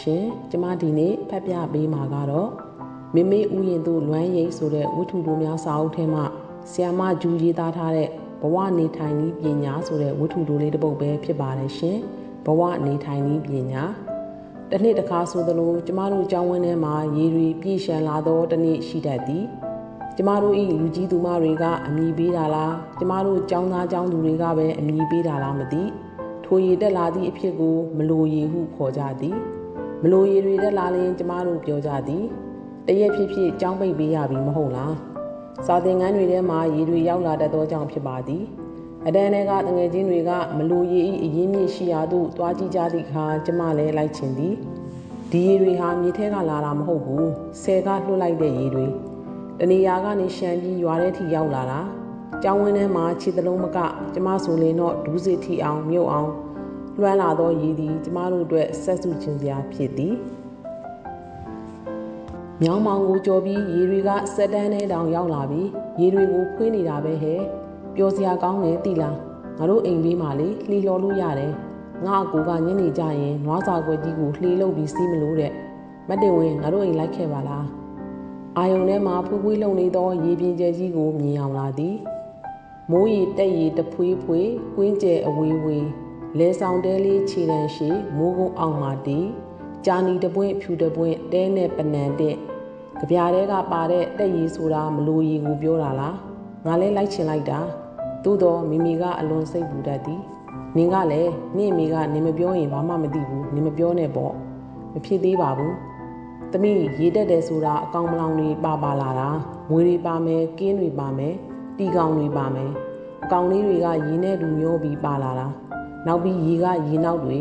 ရှင်ကျမဒီနေ့ဖတ်ပြပေးမှာကတော့မိမိဥယျင်သို့လွမ်းရိပ်ဆိုတဲ့ဝတ္ထုတို့များစာအုပ်ထဲမှာဆီယာမဂျူရေးသားထားတဲ့ဘဝနေထိုင်နည်းပညာဆိုတဲ့ဝတ္ထုတို့လေးတစ်ပုဒ်ပဲဖြစ်ပါတယ်ရှင်ဘဝနေထိုင်နည်းပညာတစ်နှစ်တစ်ခါဆိုသလိုကျမတို့ကျောင်းဝင်းထဲမှာရေတွေပြည့်ရှံလာသောတစ်နေ့ရှိတတ်သည်ကျမတို့ဤလူကြီးသူမတွေကအမိပေးတာလားကျမတို့ကျောင်းသားကျောင်းသူတွေကပဲအမိပေးတာလားမသိထိုရည်တက်လာသည့်အဖြစ်ကိုမလိုရည်ဟုခေါ်ကြသည် မလိုရည်တွေတက်လာရင်ကျမတို့ပြောကြသည်တရက်ဖြစ်ဖြစ်ကျောင်းပိတ်ပေးရပြီမဟုတ်လားစာသင်ခန်းတွေထဲမှာရည်တွေရောက်လာတတ်သောကြောင့်ဖြစ်ပါသည်အတန်းတွေကတငယ်ချင်းတွေကမလိုရည်ဤအရင်းမြစ်ရှိရာသို့တွားကြည့်ကြသည့်အခါကျမလည်းလိုက်ချင်သည်ဒီရည်တွေဟာမြေထဲကလာတာမဟုတ်ဘူးဆယ်ကလွှတ်လိုက်တဲ့ရည်တွေတနေရာကနေရှမ်းပြီးရွာထဲထိရောက်လာတာကျောင်းဝင်းထဲမှာခြေသလုံးမကကျမဆိုရင်တော့ဒူးစစ်ထီအောင်မြုပ်အောင် လွှမ်းလာသောရည်သည်ကျမတို့အတွက်ဆက်စုခြင်းစရာဖြစ်သည်မြောင်းမောင်ကိုကြော်ပြီးရေတွေကစက်တန်းထဲတောင်ရောက်လာပြီးရေတွေကိုဖွေးနေတာပဲဟဲ့ပျော်စရာကောင်းတယ်တိလားငါတို့အိမ်ဘေးမှာလေလှီလော်လို့ရတယ်ငါအကူကညနေကြရင်နွားစာခွက်ကြီးကိုလှီလုပ်ပြီးစီးမလို့တဲ့မတ်တင်ဝင်ငါတို့အိမ်လိုက်ခဲ့ပါလားအာယုံထဲမှာဖွေးဖွေးလုံနေသောရေပြင်ကျဲကြီးကိုမြင်အောင်လာသည်မိုးရီတက်ရီတဖွေးဖွေးကွင်းကျဲအဝေးဝေး လဲဆောင်တဲလေးခြေတန်းရှိမိုးကုန်းအောင်မှတည်ကြာနီတပွင့်ဖြူတပွင့်တဲနဲ့ပနံတဲ့ကြပြားတဲကပါတဲ့တက်ရီဆိုတာမလိုရီကိုပြောတာလားငါလဲလိုက်ချင်လိုက်တာသို့တော့မိမိကအလွန်စိတ်ပူတတ်သည်နင်ကလည်းနင့်မိကနေမပြောရင်ဘာမှမသိဘူးနေမပြောနဲ့ပေါ့မဖြစ်သေးပါဘူး။သမီးရေတက်တယ်ဆိုတာအကောင်မလောင်တွေပါပါလာတာငွေတွေပါမယ်ကင်းတွေပါမယ်တီကောင်တွေပါမယ်အကောင်လေးတွေကရေနဲ့တူမျောပြီးပါလာတာ နောက်ပြီးရေကရေနောက်တွေ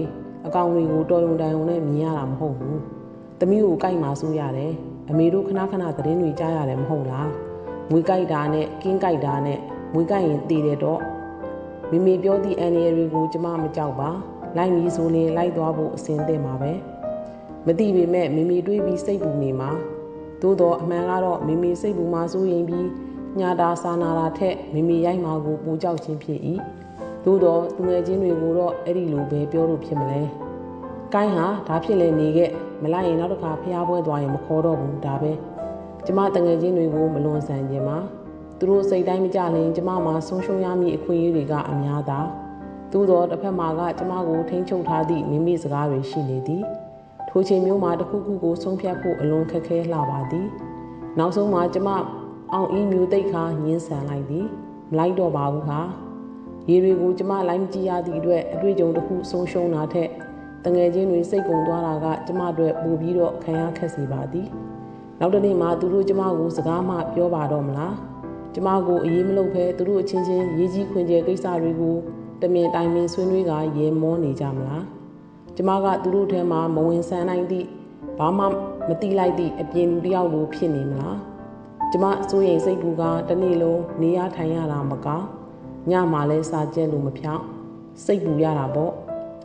အကောင်တွေကိုတော်ရုံတန်ရုံနဲ့မြင်ရတာမဟုတ်ဘူး။သမီးကိုကြိုက်မှဆိုရတယ်အမေတို့ခဏခဏသတင်းတွေကြားရတယ်မဟုတ်လား။ငွေကြိုက်တာနဲ့ကင်းကြိုက်တာနဲ့ငွေကြိုက်ရင်တည်တယ်တော့မိမိပြောသည့်အန်ရီတွေကိုကျမမကြောက်ပါလိုက်မည်ဆိုရင်လိုက်သွားဖို့အစဉ်သင့်ပါပဲမသိပေမဲ့မိမိတွေးပြီးစိတ်ပူနေမှာသို့တော့အမှန်ကတော့မိမိစိတ်ပူမှစိုးရင်ပြီးညာတာစာနာတာထက်မိမိရိုက်မှာကိုပူကြောက်ခြင်းဖြစ်၏ သို့တော့သူငယ်ချင်းတွေကိုတော့အဲ့ဒီလိုပဲပြောလို့ဖြစ်မလဲကိုင်းဟာဒါဖြစ်လေနေခဲ့မလိုက်ရင်နောက်တစ်ခါဖျားပွဲသွားရင်မခေါ်တော့ဘူးဒါပဲကျမတငယ်ချင်းတွေကိုမလွန်ဆန်ခြင်းပါသူတို့စိတ်တိုင်းမကြလင်ကျမမှာဆုံးရှုံးရမည့်အခွင့်အရေးတွေကအများသာသို့သောတစ်ဖက်မှာကကျမကိုထိန်းချုပ်ထားသည့်မိမိစကားတွေရှိနေသည်ထိုချိန်မျိုးမှာတစ်ခုခုကိုဆုံးဖြတ်ဖို့အလွန်ခက်ခဲလှပါသည်နောက်ဆုံးမှာကျမအောင်အင်းမျိုးတိတ်ခါညင်းဆန်လိုက်သည်မလိုက်တော့ပါဘူးခါ ရေတွေကိုကျမလိုက်မကြည့်ရသည့်အတွက်အတွေ့အကြုံတစ်ခုဆုံးရှုံးတာထက်တငယ်ချင်းတွေစိတ်ကုံသွားတာကကျမအတွက်ပိုပြီးတော့ခံရခက်စေပါသည်နောက်တနေ့မှသူတို့ကျမကိုစကားမှပြောပါတော့မလားကျမကိုအေးမလုပ်ဖဲသူတို့အချင်းချင်းရေးကြီးခွင်ကျဲကိစ္စတွေကိုတမင်တိုင်ပင်ဆွေးနွေးကရေမောနေကြမလားကျမကသူတို့ထဲမှာမဝင်ဆန်းနိုင်သည့်ဘာမှမတိလိုက်သည့်အပြင်လူတယောက်လိုဖြစ်နေမလားကျမစိုးရိမ်စိတ်ကူကတနေ့လုံးနေရထိုင်ရတာမကောင်း ညမှလည်းစာကျက်လို့မဖြောင်းစိတ်ပူရတာပေါ့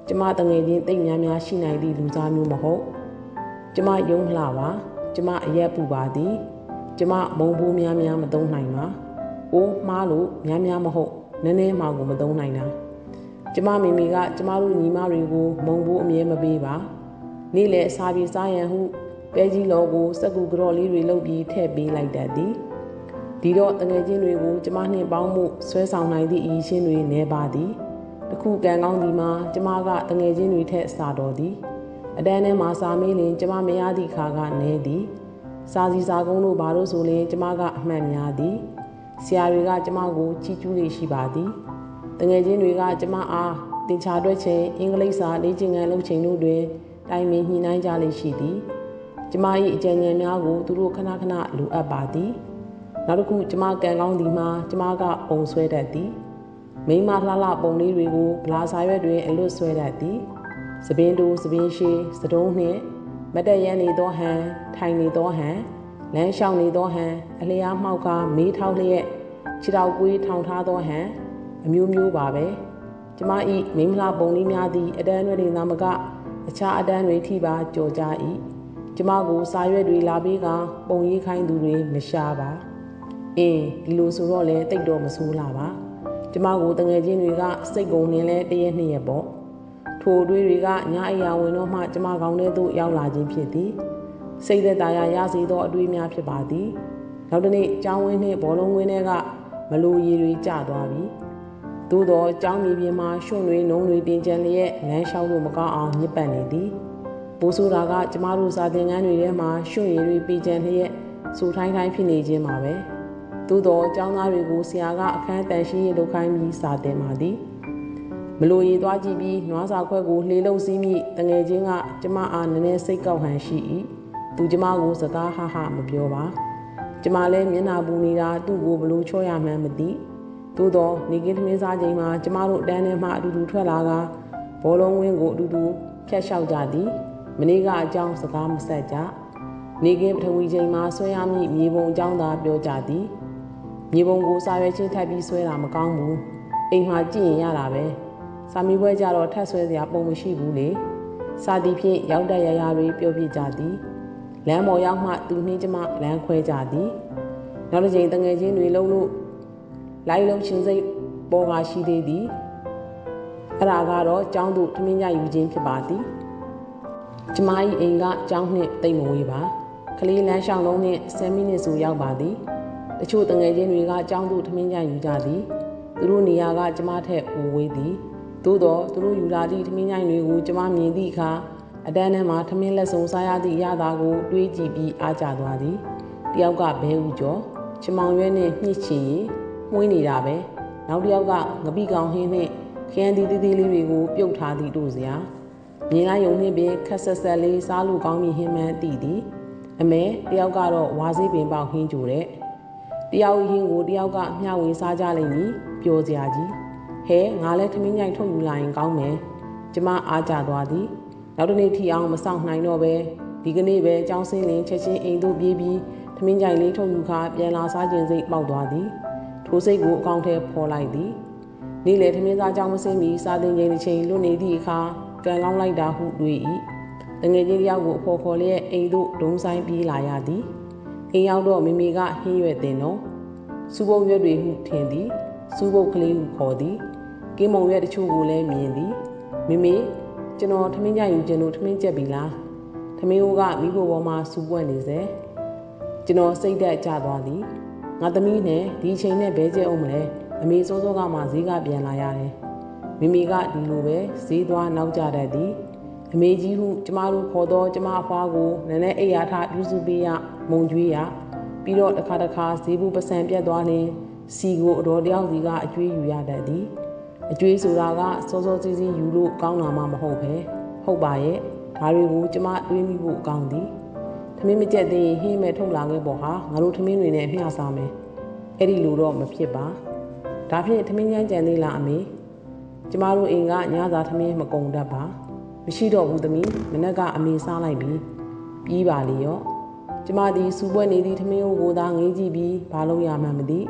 ကျမတငယ်ချင်းတိတ်များများရှိနိုင်သည့်လူသားမျိုးမဟုတ်ကျမယုံလှပါကျမအရက်ပူပါသည်ကျမမုံဘူးများများမသုံးနိုင်ပါ။အိုးမှားလို့များများမဟုတ်နည်းနည်းမှကိုမသုံးနိုင်တာ။ကျမမိမိကကျမတို့ညီမတွေကိုမုံဘူးအမြဲမပေးပါ။နေ့လေအစာပြေစားရန်ဟုပဲကြီးလောကိုစက်ကူကြော်လေးတွေလုပ်ပြီးထည့်ပေးလိုက်တတ်သည်။ ဒီတော့တငယ်ချင်းတွေကိုကျမနှင့်ပေါင်းမှုဆွဲဆောင်နိုင်သည့်အရည်ရှင်တွေနေပါသည်။တခုကံကောင်းဒီမှာကျမကတငယ်ချင်းတွေထက်စာတော်သည်။အတန်းထဲမှာစာမေးလင်ကျမမရသည့်ခါကနေသည်။စာစီစာကုန်းတို့ဘာလို့ဆိုရင်ကျမကအမှန်များသည်ဆရာတွေကကျမကိုကြည်ကျူးနေရှိပါသည်တငယ်ချင်းတွေကကျမအားတင်ချာတွက်ချိန်အင်္ဂလိပ်စာလေ့ကျင့်ခန်းလုပ်ချိန်တို့တွင်တိုင်ပင်ညှိနှိုင်းကြလိမ့်ရှိသည်ကျမ၏အကြံဉာဏ်များကိုသူတို့ခဏခဏလိုအပ်ပါသည် နောက်တစ်ခုကျမကံကောင်းသည်မှာကျမကပုံဆွဲတတ်သည်မိမလှလှပုံလေးတွေကိုဗလာစာရွက်တွင်အလွတ်ဆွဲတတ်သည်သပင်တူသပင်ရှိစတုံးနှင့်မတက်ရန်နေသောဟန်ထိုင်နေသောဟန်လမ်းလျှောက်နေသောဟန်အလျားမှောက်ကားမေးထောက်လျက်ခြေထောက်ကွေးထောင်ထားသောဟန်အမျိုးမျိုးပါပဲကျမဤမိမလာပုံလေးများသည့်အတန်းတွေသာမကအခြားအတန်းတွေထိပါကြော်ကြ၏ကျမကိုစာရွက်တွေလာပေးကပုံရေးခိုင်းသူတွေမရှာပါ အင်းဒီလိုဆိုတော့လေတိတ်တော့မဆိုးလာပါကျမကိုတငယ်ချင်းတွေကစိတ်ကုန်နေလဲတရက်နှစ်ရက်ပေါ့ထိုအတွေးတွေကညအိယာဝင်တော့မှကျမကောင်းတဲ့သို့ရောက်လာခြင်းဖြစ်သည်စိတ်သက်သာရာရစေသောအတွေးများဖြစ်ပါသည်နောက်တစ်နေ့ကျောင်းဝင်းနှင့်ဘောလုံးဝင်းထဲကမလိုရည်တွေကျသွားပြီသို့သောကျောင်းမြေပြင်မှာရွှွန့်တွေနှုံးတွေတင်ကျန်လျက်လမ်းလျှောက်လို့မကောင်းအောင်ညစ်ပတ်နေသည်ပိုးဆိုတာကကျမတို့စာသင်ခန်းတွေထဲမှာရွှွန့်ရည်တွေပြကျန်လျက်စူထိုင်းထိုင်းဖြစ်နေခြင်းပါပဲ သို့သောကျောင်းသားတွေကိုဆရာကအခန်းတန်ရှင်းရေးလုပ်ခိုင်းပြီးစာသင်ပါသည်မလိုရည်သွားကြည့်ပြီးနွားစာခွက်ကိုလှေလုံးစည်းမိတငယ်ချင်းကကျမအားနည်းနည်းစိတ်ကောက်ဟန်ရှိ၏သူကျမကိုစကားဟဟမပြောပါကျမလည်းမျက်နှာပူနေတာသူ့ကိုဘလို့ချော့ရမှန်းမသိသို့တော့နေကင်းသမင်းစားချိန်မှာကျမတို့အတန်းထဲမှအတူတူထွက်လာကဘောလုံးဝင်းကိုအတူတူဖျက်လျှောက်ကြသည်မနေ့ကအကြောင်းစကားမဆက်ကြနေကင်းပထဝီချိန်မှာဆွဲရမည့်မြေပုံအကြောင်းသာပြောကြသည် မြေပုံကိုစာရွက်ချင်းထပ်ပြီးဆွဲတာမကောင်းဘူးအိမ်မှာကြည့်ရင်ရတာပဲစာမီပွဲကြတော့ထပ်ဆွဲစရာပုံမရှိဘူးလေစာတီဖြင့်ရောက်တဲ့ရရတွေပြောပြကြသည်လမ်းပေါ်ရောက်မှသူနှင်းကျမလမ်းခွဲကြသည်နောက်တစ်ချိန်တငယ်ချင်းတွေလုံးလို့လိုက်လုံးရှင်စိတ်ပေါ်ကရှိသေးသည်အဲ့ဒါကတော့ကျောင်းသူထမင်းကြယူခြင်းဖြစ်ပါသည်ကျမ၏အိမ်ကကျောင်းနှင့်တိတ်မဝေးပါကလေးလမ်းလျှောက်လုံးနှင့်10မိနစ်ဆိုရောက်ပါသည် တချို့တငယ်ချင်းတွေကကျောင်းသူထမင်းကြယူကြသည်သူတို့နေရာကကျမထက်ပိုဝေးသည်သို့တော့သူတို့ယူလာသည့်ထမင်းကြိုင်တွေကိုကျမမြင်သည့်အခါအတန်းထဲမှာထမင်းလက်စုံစားရသည့်ရတာကိုတွေးကြည့်ပြီးအားကျသွားသည်တယောက်ကဘဲဥကျော်ချမောင်ရွက်နဲ့ညှစ်ချီရင်မှုင်းနေတာပဲနောက်တစ်ယောက်ကငပိကောင်ဟင်းနဲ့ခရမ်းတီးတီးတီးလေးတွေကိုပြုတ်ထားသည့်တို့စရာမြင်လိုက်ယုံနှင့်ပင်ခက်ဆက်ဆက်လေးစားလို့ကောင်းပြီဟင်းမှန်းတည်သည်အမဲတယောက်ကတော့ဝါစေးပင်ပေါက်ဟင်းကြိုတဲ့ တယောက်ဟင်းကိုတယောက်ကမျှဝေစားကြလိမ့်မည်ပျော်စရာကြီးဟဲငါလည်းထမင်းညိုင်ထုတ်ယူလာရင်ကောင်းမယ်ကျမအားကြသွားသည်နောက်တစ်နေ့ထီအောင်မဆောင်နိုင်တော့ပဲဒီကနေ့ပဲကြောင်းစင်းလင်းချက်ချင်းအိမ်သို့ပြေးပြီးထမင်းကြိုင်လေးထုတ်ယူခါပြန်လာစားခြင်းစိတ်ပေါက်သွားသည်ထိုစိတ်ကိုအကောင့်ထဲပေါ်လိုက်သည်နေ့လေထမင်းစားကြောင်းမစင်းမီစားတင်ချိန်တစ်ချိန်လွတ်နေသည့်အခါကံကောင်းလိုက်တာဟုတွေး၏တငယ်ချင်းတယောက်ကိုအဖော်ခေါ်လျက်အိမ်သို့ဒုံဆိုင်ပြေးလာရသည် အိမ်ရောက်တော့မိမိကဟင်းရွက်တင်တော့စူပုတ်ရွက်တွေဟုထင်သည်စူပုတ်ကလေးဟုခေါ်သည်ကင်းမုံရွက်တချို့ကိုလည်းမြင်သည်မိမိကျွန်တော်ထမင်းကြယူခြင်းလို့ထမင်းကြက်ပြီလားထမင်းအိုးကမိဖို့ပေါ်မှာစူပွက်နေစေကျွန်တော်စိတ်သက်ကြသွားသည်ငါသမီးနဲ့ဒီအချိန်နဲ့ဘဲကျဲအောင်မလဲအမေစိုးစိုးကမှဈေးကပြန်လာရတယ်မိမိကဒီလိုပဲဈေးသွားနောက်ကြတတ်သည်အမေကြီးဟုကျမတို့ခေါ်တော့ကျမအဖွားကိုနည်းနည်းအိယာထပြုစုပေးရ မုံကျွေးရပြီးတော့တစ်ခါတစ်ခါဈေးဘူးပစံပြတ်သွားရင်စီကိုအတော်တယောက်စီကအကျွေးယူရတတ်သည်အကျွေးဆိုတာကစောစောစီးစီးယူလို့ကောင်းလာမှမဟုတ်ပဲဟုတ်ပါရဲ့ဒါတွေကိုကျမတွေးမိဖို့ကောင်းသည်ထမင်းမကြက်သေးရင်ဟင်းမဲ့ထုတ်လာခဲ့ပေါ်ဟာငါတို့ထမင်းတွေနဲ့မျှစားမယ်အဲ့ဒီလိုတော့မဖြစ်ပါဒါဖြင့်ထမင်းချမ်းကြံသေးလားအမေကျမတို့အိမ်ကညစာထမင်းမကုံတတ်ပါမရှိတော့ဘူးသမီးမနက်ကအမေစားလိုက်ပြီပြီးပါလေရော ကျမဒီစူပွဲနေသည့်ထမင်းကိုသာငေးကြည့်ပြီးဘာလို့ရမှန်းမသိ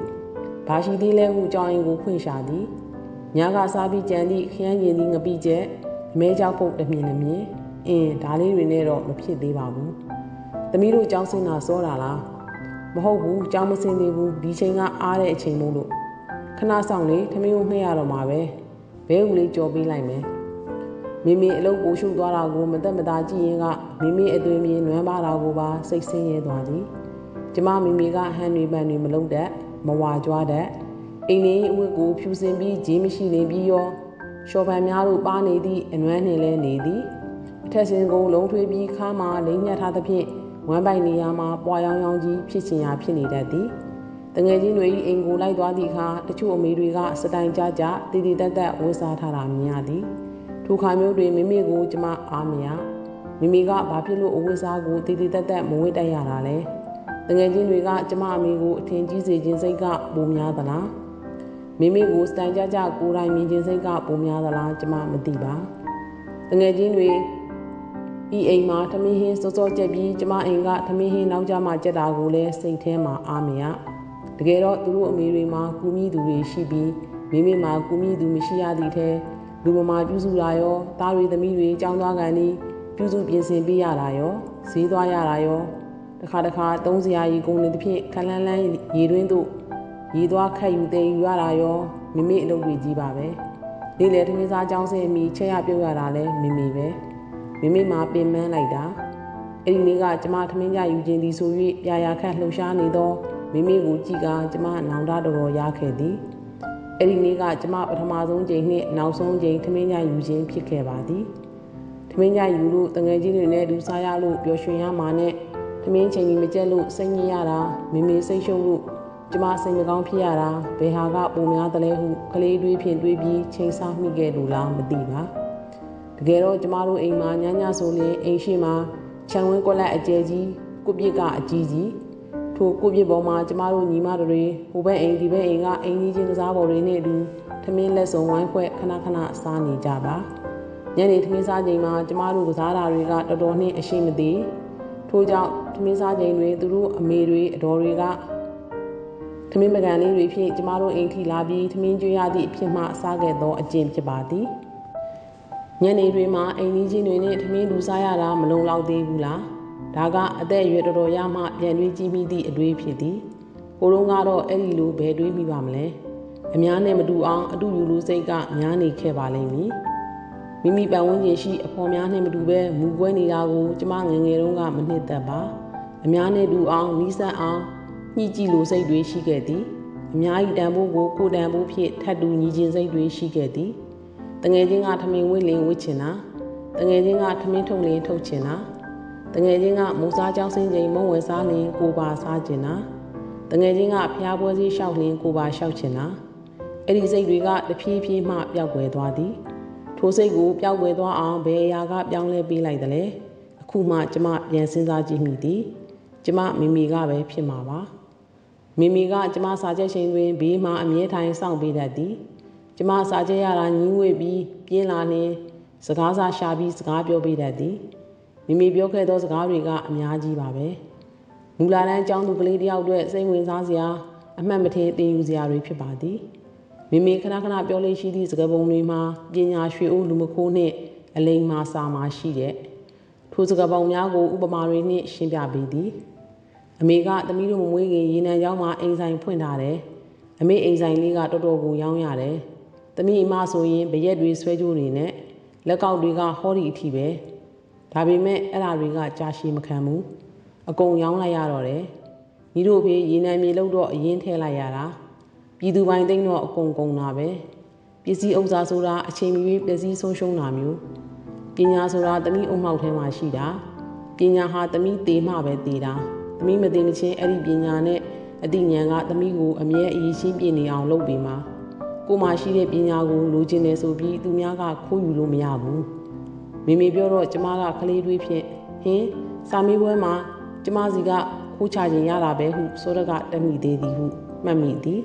ဘာရှိသေးလဲဟုကြောင်းရင်ကိုဖွင့်ရှာသည်ညကစားပြီးကြံသည့်ခရမ်းကျင်သည့်ငပိချက်အမဲကြောက်ပုတ်တမြင်နှမြင်အင်းဒါလေးတွေနဲ့တော့မဖြစ်သေးပါဘူးသမီးတို့ကြောင်းစင်းတာစောတာလားမဟုတ်ဘူးကြောင်းမစင်းသေးဘူးဒီချိန်ကအားတဲ့အချိန်မို့လို့ခဏဆောင်လေထမင်းကိုနှိပ်ရတော့မှာပဲဘဲဦးလေးကြော်ပေးလိုက်မယ် မိမိအလုပ်ကိုရှုပ်သွားတာကိုမသက်မသာကြည့်ရင်ကမိမိအသွင်မြေနွမ်းပါတာကိုပါစိတ်ဆင်းရဲသွားသည်ကျမမိမိကဟန်တွေပန်တွေမလုံးတတ်မဝါကြွားတတ်အိမ်လေးအဝတ်ကိုဖြူစင်ပြီးဂျင်းမရှိနေပြီးရောရှော်ပန်များတို့ပါနေသည့်အနွမ်းနှင့်လဲနေသည်အထက်စင်ကိုလုံးထွေးပြီးခါမှလိမ့်ညက်ထားသဖြင့်ဝမ်းပိုက်နေရာမှာပွာရောင်ရောင်ကြီးဖြစ်ချင်ရာဖြစ်နေတတ်သည်တငယ်ချင်းတွေအိမ်ကိုလိုက်သွားသည့်အခါတချို့အမေတွေကစတိုင်ကြကြတည်တည်တက်တက်ဝှစားထားတာမြင်ရသည် ထိုခါမျိုးတွင်မိမိကိုကျမအားမရမိမိကဘာဖြစ်လို့အဝှစားကိုတည်တည်တက်တက်မဝှတိုက်ရတာလဲတငယ်ချင်းတွေကကျမအမေကိုအထင်ကြီးစေခြင်းစိတ်ကပိုများသလားမိမိကိုစတိုင်ကြကြကိုယ်တိုင်မြင်ခြင်းစိတ်ကပိုများသလားကျမမသိပါတငယ်ချင်းတွေဤအိမ်မှာထမင်းဟင်းစောစောကြက်ပြီးကျမအိမ်ကထမင်းဟင်းနောက်ကြမှာကြက်တာကိုလည်းစိတ်ထဲမှာအားမရတကယ်တော့သူတို့အမေတွေမှာကူမိသူတွေရှိပြီးမိမိမှာကူမိသူမရှိရသည့်ထဲ လူမမာပြုစုလာရောသားတွေသမီးတွေကြောင်းသွားကန်ဒီပြုစုပြင်ဆင်ပေးရတာရောဈေးသွားရတာရောတခါတခါသုံးစရာရီကုန်နေသဖြင့်ခလန်းလန်းရေတွင်းတို့ရေသွားခတ်ယူတဲ့ယူရတာရောမိမိအလုပ်တွေကြီးပါပဲနေ့လေသမင်းစားကြောင်းစင်းမိချက်ရပြုတ်ရတာလဲမိမိပဲမိမိမှာပင်ပန်းလိုက်တာအဲ့ဒီနေ့ကကျမသမင်းကြယူခြင်းသည်ဆို၍ရာရာခန့်လှုပ်ရှားနေသောမိမိကိုကြည့်ကကျမနောင်တတော်တော်ရခဲ့သည် အဲ့ဒီနေ့ကကျမပထမဆုံးချိန်နှင့်နောက်ဆုံးချိန်သမင်းကြယူခြင်းဖြစ်ခဲ့ပါသည်သမင်းကြယူလို့တငယ်ချင်းတွေနဲ့ဒူစားရလို့ပျော်ရွှင်ရမှာနဲ့သမင်းချိန်ကြီးမကြက်လို့စိတ်ညစ်ရတာမိမိစိတ်ရှုပ်လို့ကျမစိတ်မကောင်းဖြစ်ရတာဘယ်ဟာကပုံများတလဲဟုကလေးတွေးဖြင့်တွေးပြီးချိန်ဆမိခဲ့လို့လားမသိပါတကယ်တော့ကျမတို့အိမ်မှာညညဆိုရင်အိမ်ရှိမှာခြံဝင်းကွက်လက်အကျဲကြီးကုပြစ်ကအကြီးကြီး ထိုကုပြစ်ပေါ်မှာကျမတို့ညီမတွေဟိုဘက်အိမ်ဒီဘက်အိမ်ကအိမ်ကြီးချင်းကစားပေါ်တွေနဲ့အတူထမင်းလက်စုံဝိုင်းခွဲခဏခဏစားနေကြပါညနေထမင်းစားချိန်မှာကျမတို့ကစားတာတွေကတော်တော်နှင်းအရှိမသိထို့ကြောင့်ထမင်းစားချိန်တွင်သူတို့အမေတွေအတော်တွေကထမင်းပကံလေးတွေဖြင့်ကျမတို့အိမ်ထိလာပြီးထမင်းကျွေးရသည့်အဖြစ်မှစားခဲ့သောအကျင့်ဖြစ်ပါသည်ညနေတွေမှာအိမ်ကြီးချင်းတွေနဲ့ထမင်းလူစားရတာမလုံလောက်သေးဘူးလား ဒါကအသက်အရွယ်တော်တော်ရမှပြန်တွေးကြည့်မိသည့်အတွေးဖြစ်သည်ကိုလုံးကတော့အဲ့ဒီလိုဘယ်တွေးမိပါမလဲအများနဲ့မတူအောင်အတူယူလူစိတ်ကများနေခဲ့ပါလိမ့်မည်မိမိပတ်ဝန်းကျင်ရှိအဖော်များနဲ့မတူပဲမူပွဲနေတာကိုကျမငငယ်တုန်းကမနှစ်သက်ပါအများနဲ့တူအောင်နီးစပ်အောင်ညှိကြည့်လိုစိတ်တွေရှိခဲ့သည်အများကြီးတန်ဖိုးကိုကိုတန်ဖိုးဖြင့်ထပ်တူညီခြင်းစိတ်တွေရှိခဲ့သည်တငယ်ချင်းကထမင်းဝစ်လင်ဝစ်ချင်တာတငယ်ချင်းကထမင်းထုံလင်ထုတ်ချင်တာ တငယ်ချင်းကမုံစားကြောင်းစင်းချိန်မုံဝယ်စားလင်ကိုပါစားချင်တာတငယ်ချင်းကဖျားပွဲစည်းလျှောက်လင်ကိုပါလျှောက်ချင်တာအဲ့ဒီစိတ်တွေကတဖြည်းဖြည်းမှပျောက်ကွယ်သွားသည်ထိုစိတ်ကိုပျောက်ကွယ်သွားအောင်ဘယ်အရာကပြောင်းလဲပေးလိုက်သလဲအခုမှကျမပြန်စဉ်းစားကြည့်မိသည်ကျမမိမိကပဲဖြစ်မှာပါမိမိကကျမစာချက်ချိန်တွင်ဘေးမှအမြဲထိုင်စောင့်ပေးတတ်သည် ကျမစာချက်ရတာညင်းငွေပြီးပြင်းလာနေစကားစာရှာပြီးစကားပြောပေးတတ်သည် မိမိပြောခဲ့သောစကားတွေကအများကြီးပါပဲမူလာတန်းအကြောင်းသူကလေးတယောက်အတွက်စိတ်ဝင်စားစရာအမှတ်မထင်တင်ယူစရာတွေဖြစ်ပါသည်မိမိခဏခဏပြောလို့ရှိသည့်စကားပုံတွေမှာပညာရွှေအိုးလူမခိုးနှင့်အလိမ်မာစာမှာရှိတဲ့ထိုစကားပုံများကိုဥပမာတွေနှင့်ရှင်းပြပေးသည်အမေကသမီးတို့မမွေးခင်ရေနံကျောင်းမှာအိမ်ဆိုင်ဖွင့်ထားတယ်အမေအိမ်ဆိုင်လေးကတော်တော်ကိုရောင်းရတယ်သမီးအမဆိုရင်ဗရက်တွေဆွဲကြိုးနေနဲ့လက်ကောက်တွေကဟောဒီအထိပဲ ဒါပေမဲ့အဲ့ဓာတွေကကြာရှည်မခံဘူးအကုန်ရောင်းလိုက်ရတော့တယ်ညီတို့ဖေးရေနံမြေလို့တော့အရင်ထည့်လိုက်ရတာပြည်သူပိုင်သိန်းတော့အကုန်ကုန်တာပဲပစ္စည်းဥစ္စာဆိုတာအချိန်မီပစ္စည်းဆုံးရှုံးတာမျိုးပညာဆိုတာသမီးအုံမှောက်ထဲမှာရှိတာပညာဟာသမီးတေမှပဲတေတာသမီးမသိမချင်းအဲ့ဒီပညာနဲ့အသိဉာဏ်ကသမီးကိုအမြဲအရေးရှင်းပြနေအောင်လုပ်ပေးမှာကိုမှရှိတဲ့ပညာကိုလိုချင်တယ်ဆိုပြီးသူများကခိုးယူလို့မရဘူး မိမိပြောတော့ကျမကကလေးတွေးဖြင့်ဟင်းစာမေးပွဲမှာကျမစီကခိုးချခြင်းရတာပဲဟုဆိုရကတမိသေးသည်ဟုမှတ်မိသည်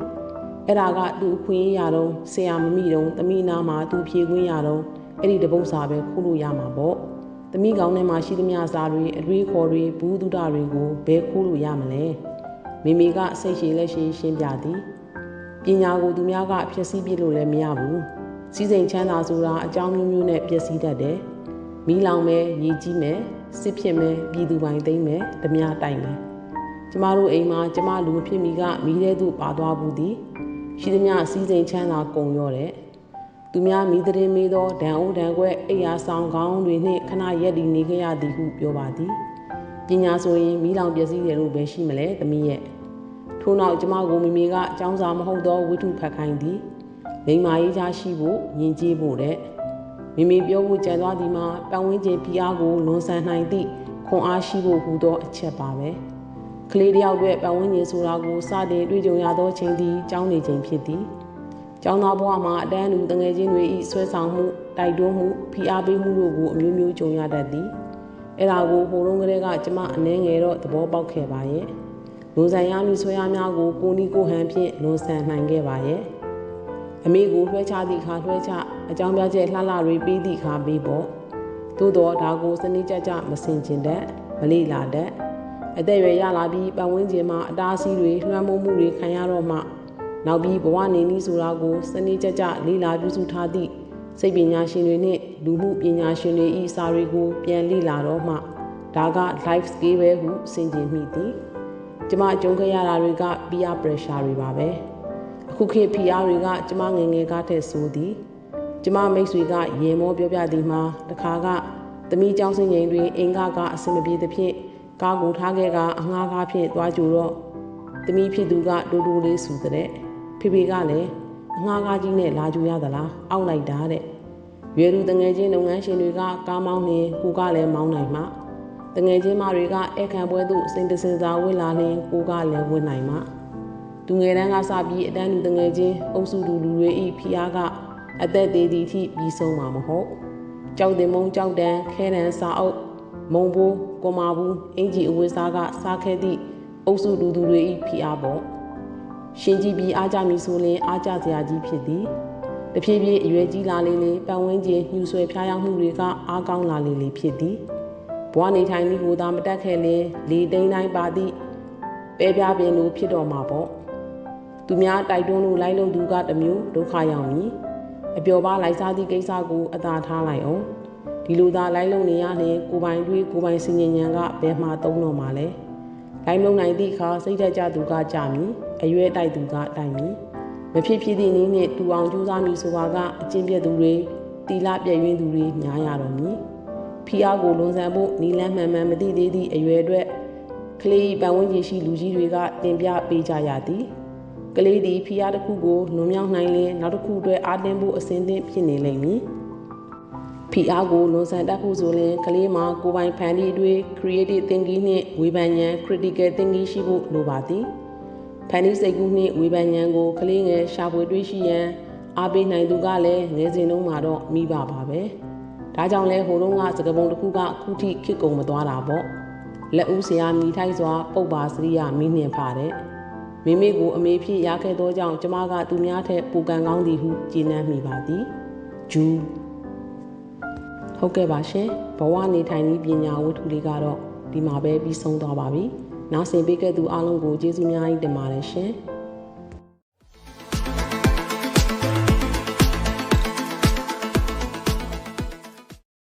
အဲ့ဒါကသူအခွင့်အရာတော့ဆရာမမိတော့သမီးနာမှာသူဖြေခွင့်ရတော့အဲ့ဒီတပုတ်စာပဲခိုးလို့ရမှာပေါ့သမီးကောင်းထဲမှာရှိသမျှစာတွေအတွေးခေါ်တွေဘူးတုဒတွေကိုဘယ်ခိုးလို့ရမလဲမိမိကစိတ်ရှည်လက်ရှည်ရှင်းပြသည်ပညာကိုသူများကဖျက်ဆီးပြလို့လည်းမရဘူးစီးစိမ်ချမ်းသာဆိုတာအကြောင်းမျိုးမျိုးနဲ့ပျက်စီးတတ်တယ် မီးလောင်မယ်ရေကြီးမယ်စစ်ဖြစ်မယ်ပြည်သူပိုင်သိမ်းမယ်ဓမြတိုင်မယ်ကျမတို့အိမ်မှာကျမလူမဖြစ်မီကမီးတဲ့သူပါသွားဘူးသည်ရှိသမျှစီးစိမ်ချမ်းသာကုန်ရောတဲ့သူများမိတဲ့မေးသောဒံအိုးဒံခွဲအိယာဆောင်ကောင်းတွေနှင့်ခဏရက်တည်နေခဲ့ရသည်ဟုပြောပါသည်ပညာဆိုရင်မိလောင်ပျက်စီးတယ်လို့ပဲရှိမလဲသမီးရဲ့ထို့နောက်ကျမကိုမိမိကအကြောင်းစာမဟုတ်သောဝိထုဖတ်ခိုင်းသည်လိမ္မာရေးချရှိဖို့ယဉ်ကျေးဖို့တဲ့ မိမိပြောဖို့ကြံသွားသည်မှာပတ်ဝန်းကျင်ပြအားကိုလွန်ဆန်နိုင်သည့်ခွန်အားရှိဖို့ဟူသောအချက်ပါပဲကလေးတယောက်အတွက်ပတ်ဝန်းကျင်ဆိုတာကိုစတင်တွေ့ကြုံရသောချိန်သည်ကြောင်းနေချိန်ဖြစ်သည်ကျောင်းသားဘဝမှာအတန်းလူတငယ်ချင်းတွေ၏ဆွဲဆောင်မှုတိုက်တွန်းမှုဖိအားပေးမှုတို့ကိုအမျိုးမျိုးကြုံရတတ်သည်အဲ့ဒါကိုဟိုတုန်းကတည်းကကျမအနှဲငယ်တော့သဘောပေါက်ခဲ့ပါရဲ့လွန်ဆန်ရမည်ဆွဲရများကိုကိုနီကိုဟန်ဖြင့်လွန်ဆန်နိုင်ခဲ့ပါရဲ့ အမေကိုလွှဲချသည့်အခါလွှဲချအကြောင်းပြချက်လှလှတွေပေးသည့်အခါပေးပေါ့သို့တော့ဒါကိုစနစ်ကြကြမစင်ကျင်တတ်မလိလာတတ်အသက်ရွယ်ရလာပြီးပတ်ဝန်းကျင်မှာအတားအဆီးတွေလွှမ်းမိုးမှုတွေခံရတော့မှနောက်ပြီးဘဝနေနည်းဆိုတာကိုစနစ်ကြကြလေ့လာပြုစုထားသည့်စိတ်ပညာရှင်တွေနဲ့လူမှုပညာရှင်တွေဤစာတွေကိုပြန်လေ့လာတော့မှဒါက life skill ပဲဟုစင်ကြင်မိသည်ကျမကြုံခဲ့ရတာတွေက peer pressure တွေပါပဲအ ခုခေတ် PR တွေကကျမငငယ်ကားတဲ့ဆိုသည် ကျမမိတ်ဆွေကရေမောပြောပြသည်မှာတခါကသမီးเจ้าစင်ငိန်တွင်အင်္ဂါကအစင်မပြေသဖြင့်ကားကိုထားခဲ့ကအငှားကားဖြင့်သွားကြတော့သမီးဖြစ်သူကဒူဒူလေးဆူတဲ့ဖေဖေကလည်းအငှားကားကြီးနဲ့လာကြရသလားအောက်လိုက်တာတဲ့ရွယ်သူတငယ်ချင်းလုပ်ငန်းရှင်တွေကကားမောင်းနေကိုကလည်းမောင်းနိုင်မှာတငယ်ချင်းမတွေကအခန့်ပွဲသို့စိန်တစင်စာဝင်လာလင်းကိုကလည်းဝင်နိုင်မှာ သူငယ်တန်းကစပြီးအတန်းလူတငယ်ချင်းအုပ်စုလူလူတွေဤဖီအားကအသက်သေးသည့်အထိပြီးဆုံးမှာမဟုတ်ကြောက်တင်မုံကြောက်တန်းခဲတန်းစာအုပ်မုံဘိုးကွန်မာဘူးအင်ဂျီအဝတ်စားကစားခဲ့သည့်အုပ်စုလူသူတွေဤဖီအားပေါ့ရှင်ကြည်ပြီးအားကြမည်ဆိုရင်အားကြစရာကြီးဖြစ်သည်တဖြည်းဖြည်းအရွယ်ကြီးလာလေလေပတ်ဝန်းကျင်ညှူဆွဲဖျားယောင်းမှုတွေကအားကောင်းလာလေလေဖြစ်သည်ဘဝနေထိုင်ပြီးဟိုသာမတက်ခဲ့လေလေတိန်တိုင်းပါသည့်ပဲပြပင်လိုဖြစ်တော်မှာပေါ့ သူများတိုက်တွန်းလို့လိုက်လို့သူကတမျိုးဒုက္ခရောက်မည်အပျော်ပါလိုက်စားသည့်ကိစ္စကိုအသာထားလိုက်အောင်ဒီလိုသာလိုက်လုံနေရရင်ကိုပိုင်တွေကိုပိုင်စင်ញဉဏ်ကဘယ်မှာသုံးတော့မှာလဲလိုက်လုံနိုင်သည့်အခါစိတ်သက်ကြသူကကြမည်အရွယ်တိုက်သူကတိုက်မည်မဖြစ်ဖြစ်သည့်နည်းနှင့်တူအောင်ကြိုးစားမည်ဆိုပါကအကျင့်ပြတ်သူတွေတီလာပြည့်ရင်းသူတွေများရတော့မည်ဖီအားကိုလွန်ဆန်ဖို့နီလန်းမှန်မှန်မသိသေးသည့်အရွယ်အတွက်ကလေးပန်ဝန်းကျင်ရှိလူကြီးတွေကတင်ပြပေးကြရသည် ကလေးသည်ဖီအားတစ်ခုကိုလွန်မြောက်နိုင်ရင်နောက်တစ်ခုအတွက်အားတင်းဖို့အစဉ်သင့်ဖြစ်နေလိမ့်မည်ဖီအားကိုလွန်ဆန်တတ်ဖို့ဆိုရင်ကလေးမှာကိုယ်ပိုင်ဖန်တီးတွေ creative thinking နှင့်ဝေဖန်ဉာဏ် critical thinking ရှိဖို့လိုပါသည်ဖန်တီးစိတ်ကူးနှင့်ဝေဖန်ဉာဏ်ကိုကလေးငယ်ရှာဖွေတွေ့ရှိရန်အားပေးနိုင်သူကလည်းငယ်စဉ်တုန်းမှာတော့မိဘပါပဲဒါကြောင့်လဲဟိုတုန်းကစကပုံတစ်ခုကခုထိခစ်ကုံမသွားတာပေါ့လက်ဦးဆရာမိထိုက်စွာပုတ်ပါစရိယမိနှင်ဖတဲ့ မိမိကိုအမေဖြစ်ရခဲ့သောကြောင့်ကျမကသူများထက်ပူကန်ကောင်းသည်ဟုကျေနပ်မိပါသည်ဂျူးဟုတ်ကဲ့ပါရှင်ဘဝနေထိုင်နည်းပညာဝတ္ထုလေးကတော့ဒီမှာပဲပြီးဆုံးသွားပါပြီနောက်ဆင်ပေးခဲ့သူအားလုံးကိုကျေးဇူးများကြီးတင်ပါတယ်ရှင်